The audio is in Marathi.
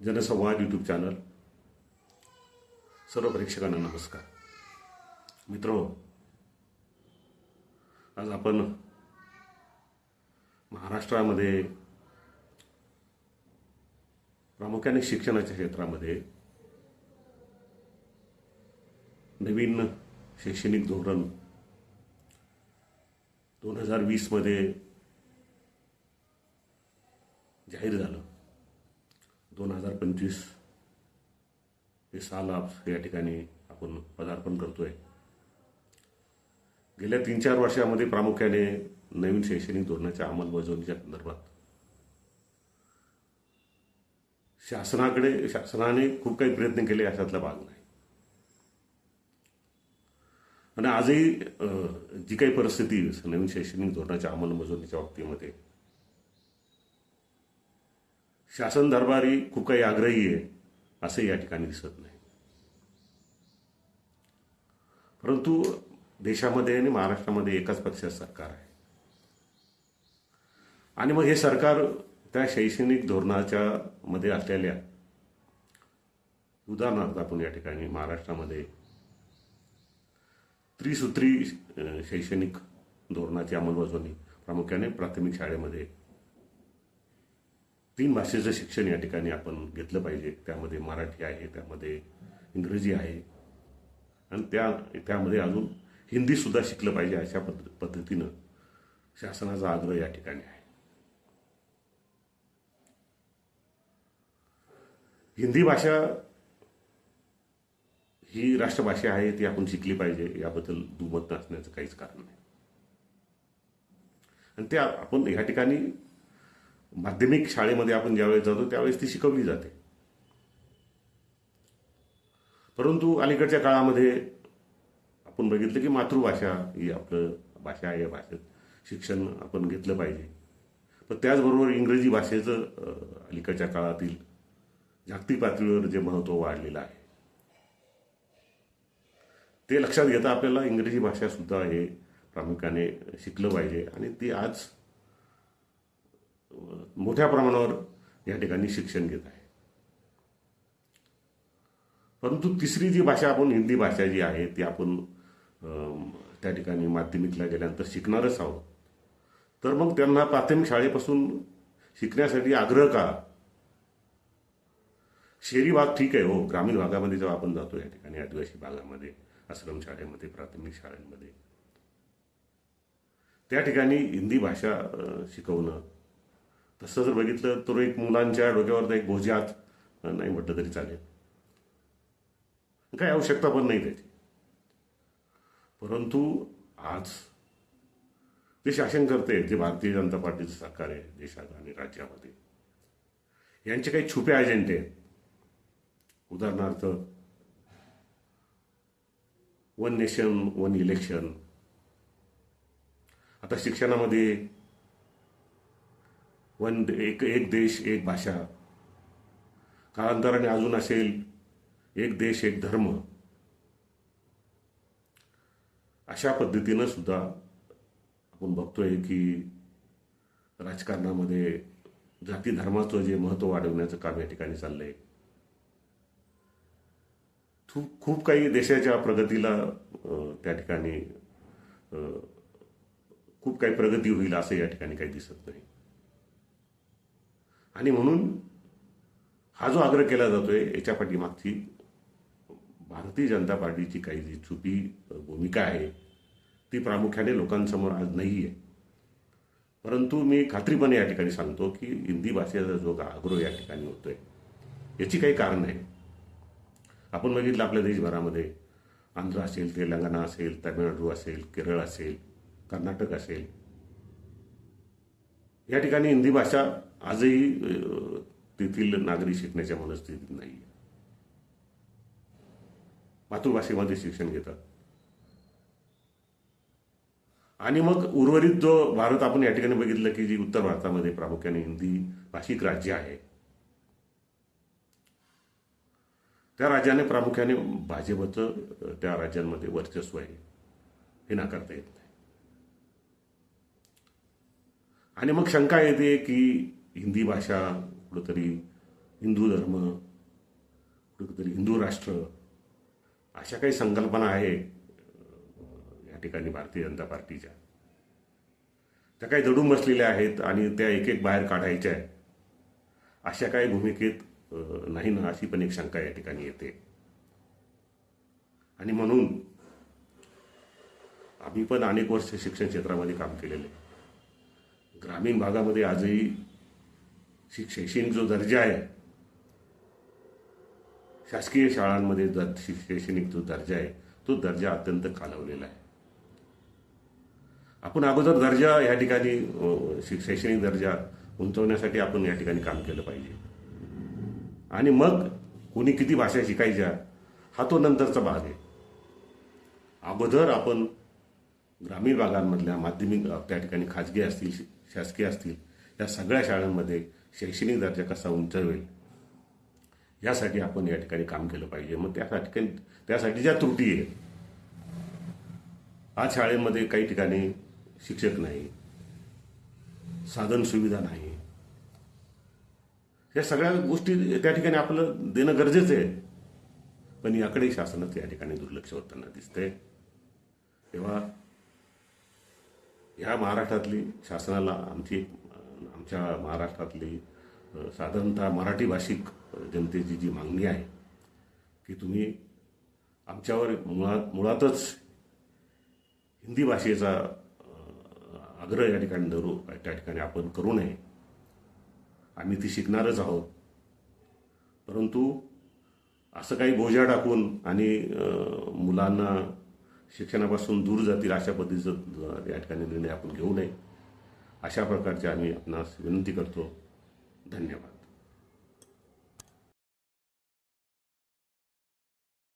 जनसंवाद यूट्यूब चॅनल सर्व प्रेक्षकांना नमस्कार. मित्र आज आपण महाराष्ट्रामध्ये प्रामुख्याने शिक्षणाच्या क्षेत्रामध्ये नवीन शैक्षणिक धोरण दोन हजार वीसमध्ये जाहीर झालं. दोन हजार पंचवीस हे साल आप या ठिकाणी आपण पदार्पण करतोय. गेल्या तीन चार वर्षामध्ये प्रामुख्याने नवीन शैक्षणिक धोरणाच्या अंमलबजावणीच्या संदर्भात शासनाकडे शासनाने खूप काही प्रयत्न केले अशातला भाग नाही. आणि आजही जी काही परिस्थिती नवीन शैक्षणिक धोरणाच्या अंमलबजावणीच्या बाबतीमध्ये शासन दरबारी खूप काही आग्रही आहे असं या ठिकाणी दिसत नाही. परंतु देशामध्ये आणि महाराष्ट्रामध्ये एकाच पक्षाचं सरकार आहे. आणि मग हे सरकार त्या शैक्षणिक धोरणाच्या मध्ये असलेल्या उदाहरणार्थ आपण या ठिकाणी महाराष्ट्रामध्ये त्रिसूत्री शैक्षणिक धोरणाची अंमलबजावणी प्रामुख्याने प्राथमिक शाळेमध्ये तीन भाषेचं शिक्षण या ठिकाणी आपण घेतलं पाहिजे. त्यामध्ये मराठी आहे त्यामध्ये इंग्रजी आहे. आणि त्या त्यामध्ये अजून हिंदीसुद्धा शिकलं पाहिजे अशा पद्ध पद्धतीनं शासनाचा आग्रह या ठिकाणी आहे. हिंदी भाषा ही राष्ट्रभाषा आहे ती आपण शिकली पाहिजे. याबद्दल दुमत नसण्याचं काहीच कारण नाही. आणि त्या आपण या ठिकाणी माध्यमिक शाळेमध्ये आपण ज्यावेळेस जातो त्यावेळेस ती शिकवली जाते. परंतु अलीकडच्या काळामध्ये आपण बघितलं की मातृभाषा ही आपलं भाषा आहे या भाषेत शिक्षण आपण घेतलं पाहिजे. पण त्याचबरोबर इंग्रजी भाषेचं अलीकडच्या काळातील जागतिक पातळीवर जे महत्त्व वाढलेलं आहे. ते लक्षात घेता आपल्याला इंग्रजी भाषा सुद्धा हे प्रामुख्याने शिकलं पाहिजे आणि ती आज मोठ्या प्रमाणावर या ठिकाणी शिक्षण घेत आहे. परंतु तिसरी जी भाषा आपण हिंदी भाषा जी आहे ती आपण त्या ठिकाणी माध्यमिकला गेल्यानंतर शिकणारच आहोत. तर मग त्यांना प्राथमिक शाळेपासून शिकण्यासाठी आग्रह का? शहरी भाग ठीक आहे हो ग्रामीण भागामध्ये जेव्हा आपण जातो या ठिकाणी आदिवासी भागामध्ये आश्रम शाळेमध्ये प्राथमिक शाळांमध्ये त्या ठिकाणी हिंदी भाषा शिकवणं तसं जर बघितलं तर एक मुलांच्या डोक्यावर एक भोज्यात नाही म्हटलं तरी चालेल. काही आवश्यकता पण नाही त्याची. परंतु आज जे शासन करते जे भारतीय जनता पार्टीचं सरकार आहे देशात आणि राज्यामध्ये यांचे काही छुपे अजेंडे आहेत. उदाहरणार्थ वन नेशन वन इलेक्शन आता शिक्षणामध्ये वन एक एक देश एक भाषा. कालांतराने अजून असेल एक देश एक धर्म. अशा पद्धतीनं सुद्धा आपण बघतोय की राजकारणामध्ये जाती धर्माचं जे महत्त्व वाढवण्याचं काम या ठिकाणी चाललंय. खूप खूप काही देशाच्या प्रगतीला त्या ठिकाणी खूप काही प्रगती होईल असं या ठिकाणी काही दिसत नाही. आणि म्हणून हा जो आग्रह केला जातोय याच्या पाठीमागची भारतीय जनता पार्टीची काही जी छुपी भूमिका आहे ती प्रामुख्याने लोकांसमोर आज नाही आहे परंतु मी खात्रीपणे या ठिकाणी सांगतो की हिंदी भाषेचा जो आग्रह या ठिकाणी होतोय याची काही कारण आहे आपण बघितलं आपल्या देशभरामध्ये आंध्र असेल तेलंगणा असेल तामिळनाडू असेल केरळ असेल कर्नाटक असेल. या ठिकाणी हिंदी भाषा आजही तेथील नागरिक शिकण्याच्या मनस्थितीत नाही मातृभाषेमध्ये शिक्षण घेतात. आणि मग उर्वरित जो भारत आपण या ठिकाणी बघितलं की जी उत्तर भारतामध्ये प्रामुख्याने हिंदी भाषिक राज्य आहे. त्या राज्याने प्रामुख्याने भाजपचं त्या राज्यांमध्ये वर्चस्व आहे. हे नाकारता येत नाही. आणि मग शंका येते की हिंदी भाषा कुठंतरी हिंदू धर्म कुठंतरी हिंदू राष्ट्र अशा काही संकल्पना आहे या ठिकाणी भारतीय जनता पार्टीच्या. त्या काही दडून बसलेल्या आहेत आणि त्या एक एक बाहेर काढायच्या आहे अशा काही भूमिकेत नाही ना अशी पण एक शंका या ठिकाणी येते. आणि म्हणून आम्ही पण अनेक वर्ष शिक्षण क्षेत्रामध्ये काम केलेलं आहे. ग्रामीण भागामध्ये आजही शैक्षणिक जो दर्जा आहे शासकीय शाळांमध्ये दर शैक्षणिक जो दर्जा आहे तो दर्जा अत्यंत खालवलेला आहे. आपण अगोदर दर्जा या ठिकाणी शैक्षणिक दर्जा उंचवण्यासाठी आपण या ठिकाणी काम केलं पाहिजे. आणि मग कोणी किती भाषा शिकायच्या हा तो नंतरचा भाग आहे. अगोदर आपण ग्रामीण भागांमधल्या माध्यमिक त्या ठिकाणी खाजगी असतील शासकीय असतील या सगळ्या शाळांमध्ये शैक्षणिक दर्जा कसा उंचावेल? यासाठी आपण या ठिकाणी काम केलं पाहिजे. मग त्यासाठी त्यासाठी ज्या त्रुटी आहे आज शाळेमध्ये काही ठिकाणी शिक्षक नाही साधन सुविधा नाही. या सगळ्या गोष्टी त्या ठिकाणी आपलं देणं गरजेचं आहे. पण याकडे शासनाचं या ठिकाणी दुर्लक्ष होताना दिसतंय. तेव्हा ह्या महाराष्ट्रातली शासनाला आमची आमच्या महाराष्ट्रातली साधारणतः मराठी भाषिक जनतेची जी मागणी आहे की तुम्ही आमच्यावर मुळात मुळातच हिंदी भाषेचा आग्रह या ठिकाणी धरू त्या ठिकाणी आपण करू नये. आम्ही ती शिकणारच आहोत. परंतु असं काही बोजा टाकून आणि मुलांना शिक्षणापासून दूर जातील अशा पद्धतीचं या ठिकाणी निर्णय आपण घेऊ नये. अशा प्रकारची आम्ही आपणास विनंती करतो. धन्यवाद.